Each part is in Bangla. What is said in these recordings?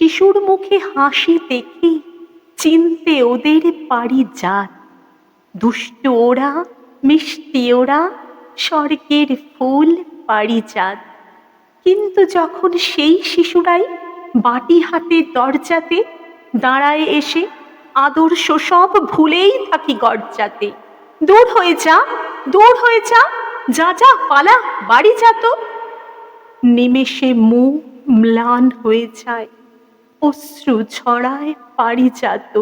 শিশুর মুখে হাসি দেখে চিনতে ওদের পারি জাত। দুষ্ট ওরা, মিষ্টি ওরা, স্বর্গের ফুল পারিজাত কিন্তু যখন সেই শিশুরাই বাটি হাতে দরজাতে দাঁড়ায় এসে আদর্শ সব ভুলেই থাকি গরজাতে। দূর হয়ে যা, দূর হয়ে যা যা যা পালা, বাড়ি যা তো। নিমেষে মুখ ম্লান হয়ে যায়। অশ্রু ছড়ায় পারিজাত।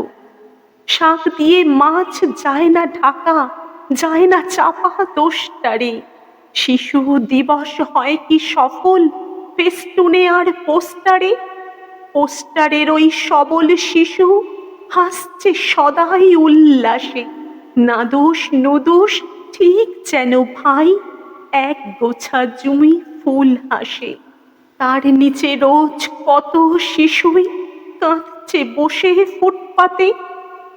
শাক দিয়ে মাছ যায় না ঢাকা, যায় না চাপা দোষটারে শিশু দিবস হয় কি সফল ফেস্টুনে আর পোস্টারে? পোস্টারের ওই সবল শিশু হাসছে সদাই উল্লাসে। না দোষ নদোষ ঠিক যেন ভাই, এক গোছা জুমি ফুল হাসে। তার নিচে রোজ কত শিশুই কাঁদছে, বসে ফুটপাতে,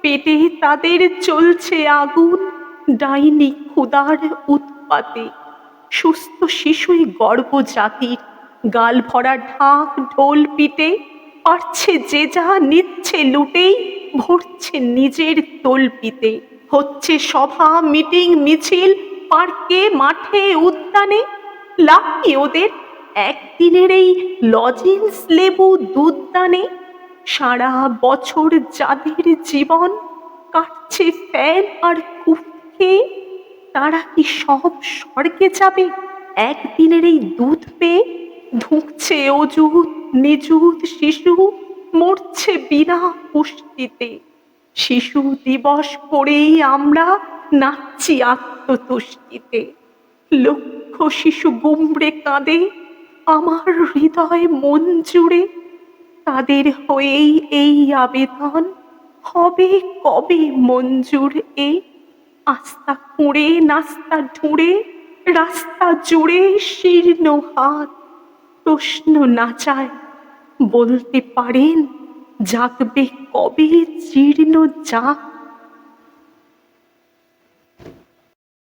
পেটে তাদের চলছে আগুন, ডাইনি ক্ষুদার উৎপাতে। সুস্থ শিশুই গর্ব জাতির গাল ভরা ঢাক ঢোল পিটে, পারছে যে যা নিচ্ছে লুটেই, ভরছে নিজের তলপিতে। হচ্ছে সভা, মিটিং, মিছিল, পার্কে, মাঠে, উদ্যানে লাভ ওদের একদিনের এই লজেন্স লেবু দুধদানে সারা বছর যাদের জীবন কাটছে ফ্যান আর কুফকে তারা কি সব স্বর্গে যাবে? একদিনের এই দুধ পেয়ে ধুঁকছে অজুত নিজুত শিশু, মরছে বিনা পুষ্টিতে। শিশু দিবস করেই আমরা নাচছি আত্মতুষ্টিতে। লক্ষ শিশু গুমড়ে কাঁদে আমার হৃদয় মন জুড়ে তাদের হয়েই এই আবেদন। হবে কবে মঞ্জুর এ? আস্তা কুঁড়ে, নাস্তা ঢুঁড়ে, রাস্তা জুড়ে শীর্ণ হাত। প্রশ্ন না চায়, বলতে পারেন, জাগবে কবে জীর্ণ জাগ